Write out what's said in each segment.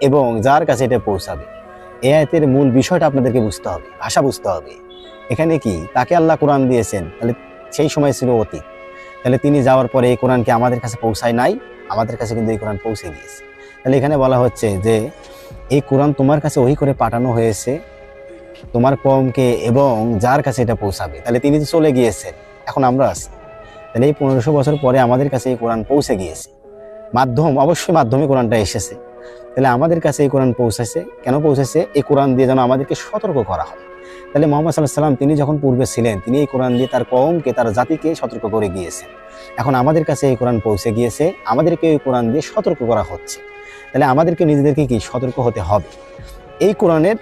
এবং যার কাছে এটা পৌঁছাবে। এ আয়াতের মূল বিষয়টা আপনাদেরকে বুঝতে হবে, ভাষা বুঝতে হবে। এখানে কি? তাকে আল্লাহ কোরআন দিয়েছেন। তাহলে সেই সময় ছিল অতীত। তাহলে তিনি যাওয়ার পরে এই কোরআনকে আমাদের কাছে পৌঁছায় নাই, আমাদের কাছে কিন্তু এই কোরআন পৌঁছে গিয়েছে। তাহলে এখানে বলা হচ্ছে যে, এই কোরআন তোমার কাছে ওই করে পাঠানো হয়েছে, তোমার কমকে এবং যার কাছে এটা পৌঁছাবে। তাহলে তিনি তো চলে গিয়েছেন, এখন আমরা আছি। তাহলে এই পনেরোশো বছর পরে আমাদের কাছে এই কোরআন পৌঁছে গিয়েছে। মাধ্যম, অবশ্যই মাধ্যমে কোরআনটা এসেছে। তাহলে আমাদের কাছে এই কোরআন পৌঁছেছে। কেন পৌঁছেছে? এই কোরআন দিয়ে যেন আমাদেরকে সতর্ক করা হয়। তাহলে মোহাম্মদ সাল্লাহ সাল্লাম তিনি যখন পূর্বে ছিলেন, তিনি এই কোরআন দিয়ে তার কমকে তার জাতিকে সতর্ক করে গিয়েছেন। এখন আমাদের কাছে এই কোরআন পৌঁছে গিয়েছে, আমাদেরকে এই কোরআন দিয়ে সতর্ক করা হচ্ছে। তাহলে আমাদেরকে নিজেদেরকে কি সতর্ক হতে হবে? এই কোরআনের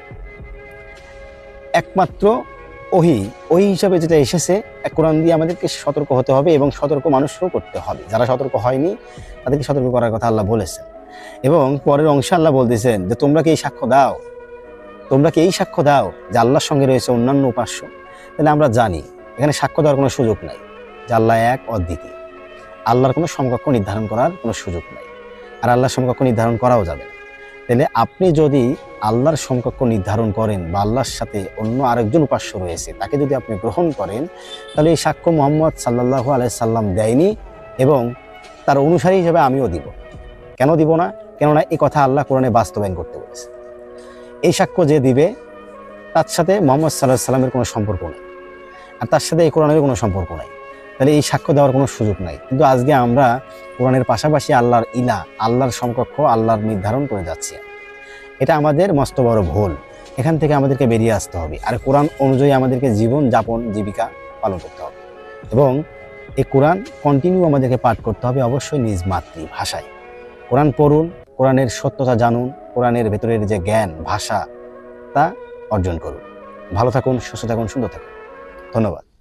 একমাত্র ওহি ওই হিসাবে যেটা এসেছে, এক কোরআন দিয়ে আমাদেরকে সতর্ক হতে হবে এবং সতর্ক মানুষকেও করতে হবে। যারা সতর্ক হয়নি, তাদেরকে সতর্ক করার কথা আল্লাহ বলেছেন। এবং পরের অংশে আল্লাহ বলতেছেন যে, তোমরা কি এই সাক্ষ্য দাও? তোমরা কি এই সাক্ষ্য দাও যে আল্লাহর সঙ্গে রয়েছে অন্যান্য উপাস্য? তাহলে আমরা জানি, এখানে সাক্ষ্য দেওয়ার কোনো সুযোগ নাই। যে আল্লাহ এক, অদ্বিতীয়। আল্লাহর কোনো সমকক্ষ নির্ধারণ করার কোনো সুযোগ নাই। আর আল্লাহর সমকক্ষ নির্ধারণ করাও যাবে না। তাহলে আপনি যদি আল্লাহর সমকক্ষ নির্ধারণ করেন বা আল্লাহর সাথে অন্য আরেকজন উপাস্য রয়েছে, তাকে যদি আপনি গ্রহণ করেন, তাহলে এই সাক্ষ্য মোহাম্মদ সাল্লাহু আলাইসাল্লাম দেয়নি এবং তার অনুসারী হিসেবে আমিও দিব। কেন দিব না? কেননা এই কথা আল্লাহ কোরআনে বাস্তবায়ন করতে বলেছে। এই সাক্ষ্য যে দিবে, তার সাথে মোহাম্মদ সাল্লাহ সাল্লামের কোনো সম্পর্ক নেই। আর তার সাথে এই কোরআনের কোনো সম্পর্ক নাই। তাহলে এই সাক্ষ্য দেওয়ার কোনো সুযোগ নাই। কিন্তু আজকে আমরা কোরআনের পাশাপাশি আল্লাহর ইলা, আল্লাহর সমকক্ষ আল্লাহর নির্ধারণ করে যাচ্ছি এটা আমাদের মস্ত বড় ভুল। এখান থেকে আমাদেরকে বেরিয়ে আসতে হবে। আর কোরআন অনুযায়ী আমাদেরকে জীবন যাপন, জীবিকা পালন করতে হবে। এবং এই কোরআন কন্টিনিউ আমাদেরকে পাঠ করতে হবে অবশ্যই নিজ মাতৃভাষায়। কোরআন পড়ুন, কোরআনের সত্যতা জানুন, কোরআনের ভেতরের যে জ্ঞান, ভাষা, তা অর্জন করুন। ভালো থাকুন, সুস্থ থাকুন, সুন্দর থাকুন। ধন্যবাদ।